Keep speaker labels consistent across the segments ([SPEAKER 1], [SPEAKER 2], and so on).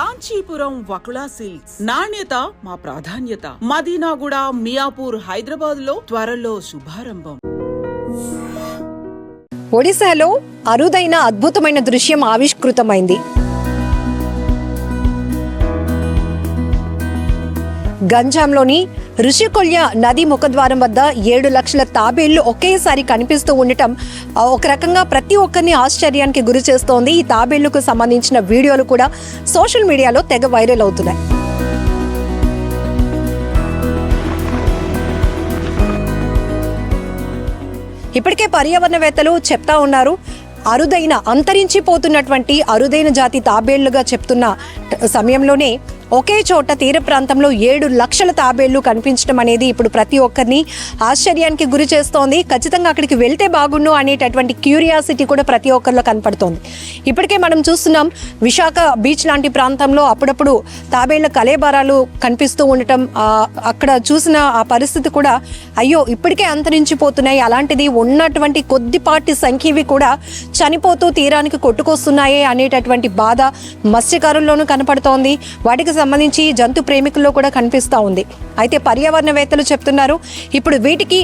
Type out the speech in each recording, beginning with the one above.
[SPEAKER 1] Kanchipuram Vakula silks. నాణ్యత మా ప్రాధాన్యత. మదీనాగూడ మియాపూర్ హైదరాబాద్లో త్వరలో శుభారంభం.
[SPEAKER 2] ఒడిశాలో అరుదైన అద్భుతమైన దృశ్యం ఆవిష్కృతమైంది. గంజాంలోని ఋషికొల్య నది ముఖద్వారం వద్ద ఏడు లక్షల తాబేళ్ళు ఒకేసారి కనిపిస్తూ ఉండటం ఒక రకంగా ప్రతి ఒక్కరిని ఆశ్చర్యానికి గురి చేస్తోంది. ఈ తాబేళ్ళకు సంబంధించిన వీడియోలు కూడా సోషల్ మీడియాలో తెగ వైరల్ అవుతున్నాయి. ఇప్పటికే పర్యావరణవేత్తలు చెప్తా ఉన్నారు అరుదైన అంతరించిపోతున్నటువంటి అరుదైన జాతి తాబేళ్ళుగా చెప్తున్న సమయంలోనే ఒకే చోట తీర ప్రాంతంలో ఏడు లక్షల తాబేళ్ళు కనిపించడం అనేది ఇప్పుడు ప్రతి ఒక్కరిని ఆశ్చర్యానికి గురి చేస్తోంది. ఖచ్చితంగా అక్కడికి వెళ్తే బాగుండు అనేటటువంటి క్యూరియాసిటీ కూడా ప్రతి ఒక్కరిలో కనపడుతోంది. ఇప్పటికే మనం చూస్తున్నాం విశాఖ బీచ్ లాంటి ప్రాంతంలో అప్పుడప్పుడు తాబేళ్ళ కలేబారాలు కనిపిస్తూ ఉండటం అక్కడ చూసిన ఆ పరిస్థితి కూడా అయ్యో ఇప్పటికే అంతరించిపోతున్నాయి. అలాంటిది ఉన్నటువంటి కొద్దిపాటి సంఖ్యవి కూడా చనిపోతూ తీరానికి కొట్టుకొస్తున్నాయే అనేటటువంటి బాధ మత్స్యకారుల్లోనూ కనపడుతోంది. వాటికి సంబంధించి జంతు ప్రేమికుల్లో కూడా కనిపిస్తూ ఉంది. అయితే పర్యావరణవేత్తలు చెప్తున్నారు ఇప్పుడు వీటికి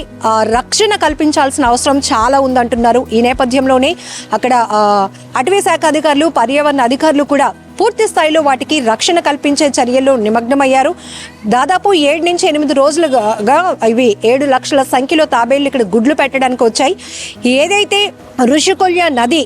[SPEAKER 2] రక్షణ కల్పించాల్సిన అవసరం చాలా ఉందంటున్నారు. ఈ నేపథ్యంలోనే అక్కడ అటవీ శాఖ అధికారులు పర్యావరణ అధికారులు కూడా పూర్తి స్థాయిలో వాటికి రక్షణ కల్పించే చర్యల్లో నిమగ్నమయ్యారు. దాదాపు ఏడు నుంచి ఎనిమిది రోజులుగా ఇవి ఏడు లక్షల సంఖ్యలో తాబేళ్ళు ఇక్కడ గుడ్లు పెట్టడానికి వచ్చాయి. ఏదైతే ఋషికొల్య నది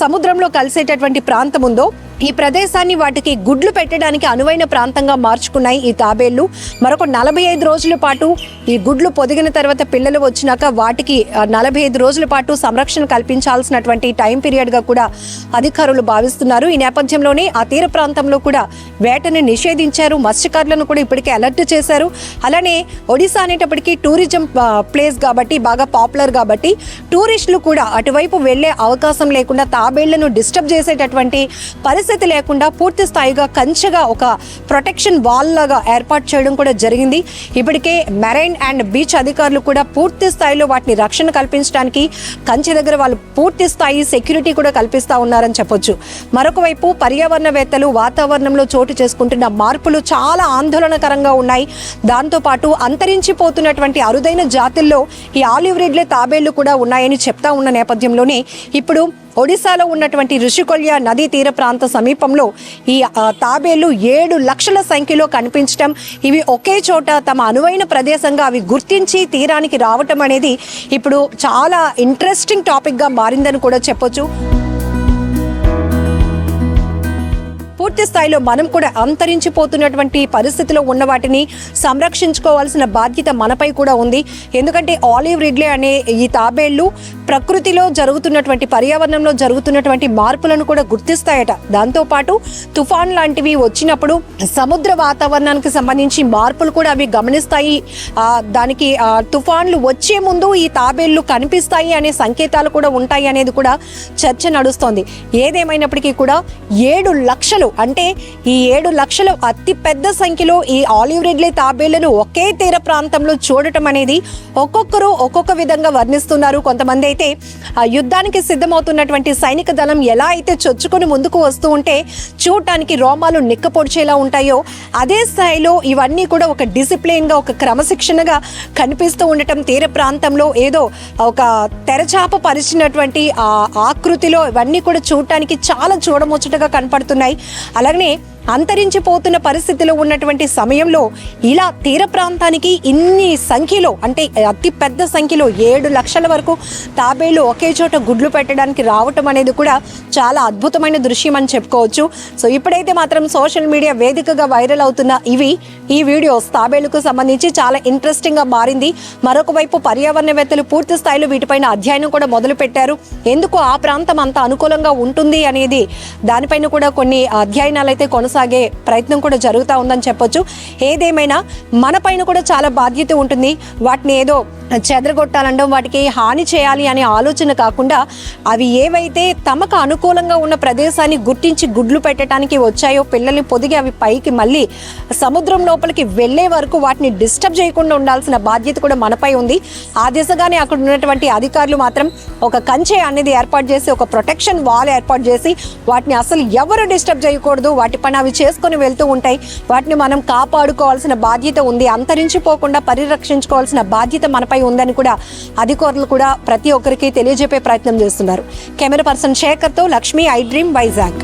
[SPEAKER 2] సముద్రంలో కలిసేటటువంటి ప్రాంతం ఉందో ఈ ప్రదేశాన్ని వాటికి గుడ్లు పెట్టడానికి అనువైన ప్రాంతంగా మార్చుకున్నాయి ఈ తాబేళ్ళు. మరొక నలభై ఐదు రోజుల పాటు ఈ గుడ్లు పొదిగిన తర్వాత పిల్లలు వచ్చినాక వాటికి నలభై ఐదు రోజుల పాటు సంరక్షణ కల్పించాల్సినటువంటి టైం పీరియడ్గా కూడా అధికారులు భావిస్తున్నారు. ఈ నేపథ్యంలోనే ఆ తీర ప్రాంతంలో కూడా వేటను నిషేధించారు. మత్స్యకారులను కూడా ఇప్పటికే అలర్ట్ చేశారు. అలానే ఒడిశా అనేటప్పటికీ టూరిజం ప్లేస్ కాబట్టి బాగా పాపులర్ కాబట్టి టూరిస్టులు కూడా అటువైపు వెళ్ళే అవకాశం లేకుండా తాబేళ్ళను డిస్టర్బ్ చేసేటటువంటి పరిస్థితి లేకుండా పూర్తి స్థాయిగా కంచెగా ఒక ప్రొటెక్షన్ వాల్ లాగా ఏర్పాటు చేయడం కూడా జరిగింది. ఇప్పటికే మెరైన్ అండ్ బీచ్ అధికారులు కూడా పూర్తి స్థాయిలో వాటిని రక్షణ కల్పించడానికి కంచె దగ్గర వాళ్ళు పూర్తి స్థాయి సెక్యూరిటీ కూడా కల్పిస్తా ఉన్నారని చెప్పొచ్చు. మరొకవైపు పర్యావరణవేత్తలు వాతావరణంలో చోటు చేసుకుంటున్న మార్పులు చాలా ఆందోళనకరంగా ఉన్నాయి. దాంతోపాటు అంతరించిపోతున్నటువంటి అరుదైన జాతుల్లో ఈ ఆలివ్ రిడ్లే తాబేళ్ళు కూడా ఉన్నాయని చెప్తా ఉన్న నేపథ్యంలోనే ఇప్పుడు ఒడిశాలో ఉన్నటువంటి ఋషికొల్య నదీ తీర ప్రాంత సమీపంలో ఈ తాబేలు ఏడు లక్షల సంఖ్యలో కనిపించటం ఇవి ఒకే చోట తమ అనువైన ప్రదేశంగా అవి గుర్తించి తీరానికి రావటం అనేది ఇప్పుడు చాలా ఇంట్రెస్టింగ్ టాపిక్గా మారిందని కూడా చెప్పొచ్చు. పూర్తి స్థాయిలో మనం కూడా అంతరించిపోతున్నటువంటి పరిస్థితిలో ఉన్న వాటిని సంరక్షించుకోవాల్సిన బాధ్యత మనపై కూడా ఉంది. ఎందుకంటే ఆలివ్ రిడ్లే అనే ఈ తాబేళ్ళు ప్రకృతిలో జరుగుతున్నటువంటి పర్యావరణంలో జరుగుతున్నటువంటి మార్పులను కూడా గుర్తిస్తాయట. దాంతోపాటు తుఫాన్ లాంటివి వచ్చినప్పుడు సముద్ర వాతావరణానికి సంబంధించి మార్పులు కూడా అవి గమనిస్తాయి. దానికి తుఫాన్లు వచ్చే ముందు ఈ తాబేళ్ళు కనిపిస్తాయి అనే సంకేతాలు కూడా ఉంటాయి అనేది కూడా చర్చ నడుస్తోంది. ఏదేమైనప్పటికీ కూడా ఏడు లక్షలు అంటే ఈ ఏడు లక్షలు అతి పెద్ద సంఖ్యలో ఈ ఆలివ్ రెడ్లే తాబేళ్ళను ఒకే తీర ప్రాంతంలో చూడటం అనేది ఒక్కొక్కరు ఒక్కొక్క విధంగా వర్ణిస్తున్నారు. కొంతమంది అయితే ఆ యుద్ధానికి సిద్ధమవుతున్నటువంటి సైనిక దళం ఎలా అయితే చొచ్చుకొని ముందుకు వస్తూ ఉంటే చూడటానికి రోమాలు నిక్కపొడిచేలా ఉంటాయో అదే స్థాయిలో ఇవన్నీ కూడా ఒక డిసిప్లిన్గా ఒక క్రమశిక్షణగా కనిపిస్తూ ఉండటం తీర ప్రాంతంలో ఏదో ఒక తెరచాప పరిచినటువంటి ఆ ఆకృతిలో ఇవన్నీ కూడా చూడటానికి చాలా చూడముచ్చటగా కనపడుతున్నాయి. అలాగనే అంతరించిపోతున్న పరిస్థితిలో ఉన్నటువంటి సమయంలో ఇలా తీర ప్రాంతానికి ఇన్ని సంఖ్యలో అంటే అతి పెద్ద సంఖ్యలో ఏడు లక్షల వరకు తాబేళ్ళు ఒకే చోట గుడ్లు పెట్టడానికి రావటం అనేది కూడా చాలా అద్భుతమైన దృశ్యం అని చెప్పుకోవచ్చు. సో ఇప్పుడైతే మాత్రం సోషల్ మీడియా వేదికగా వైరల్ అవుతున్న ఇవి. ఈ వీడియోస్ తాబేళ్ళకు సంబంధించి చాలా ఇంట్రెస్టింగ్గా మారింది. మరొక వైపు పర్యావరణవేత్తలు పూర్తి స్థాయిలో వీటిపైన అధ్యయనం కూడా మొదలు పెట్టారు. ఎందుకు ఆ ప్రాంతం అంత అనుకూలంగా ఉంటుంది అనేది దానిపైన కూడా కొన్ని అధ్యయనాలు అయితే కొనసాగే ప్రయత్నం కూడా జరుగుతూ ఉందని చెప్పొచ్చు. ఏదేమైనా మన పైన కూడా చాలా బాధ్యత ఉంటుంది. వాటిని ఏదో చెదరగొట్టాలండం వాటికి హాని చేయాలి అనే ఆలోచన కాకుండా అవి ఏవైతే తమకు అనుకూలంగా ఉన్న ప్రదేశాన్ని గుర్తించి గుడ్లు పెట్టడానికి వచ్చాయో పిల్లల్ని పొదిగి అవి పైకి మళ్ళీ సముద్రం లోపలికి వెళ్ళే వరకు వాటిని డిస్టర్బ్ చేయకుండా ఉండాల్సిన బాధ్యత కూడా మనపై ఉంది. ఆ దిశగానే అక్కడ ఉన్నటువంటి అధికారులు మాత్రం ఒక కంచె అనేది ఏర్పాటు చేసి ఒక ప్రొటెక్షన్ వాల్ ఏర్పాటు చేసి వాటిని అసలు ఎవరు డిస్టర్బ్ చేయకూడదు. వాటి పైన అవి చేసుకొని వెళ్తూ ఉంటాయి. వాటిని మనం కాపాడుకోవాల్సిన బాధ్యత ఉంది. అంతరించిపోకుండా పరిరక్షించుకోవాల్సిన బాధ్యత మనపై ఉందని కూడా అధికారులు కూడా ప్రతి ఒక్కరికి తెలియజెప్పే ప్రయత్నం చేస్తున్నారు. కెమెరా పర్సన్ శేఖర్తో లక్ష్మి ఐ డ్రీమ్ వైజాగ్.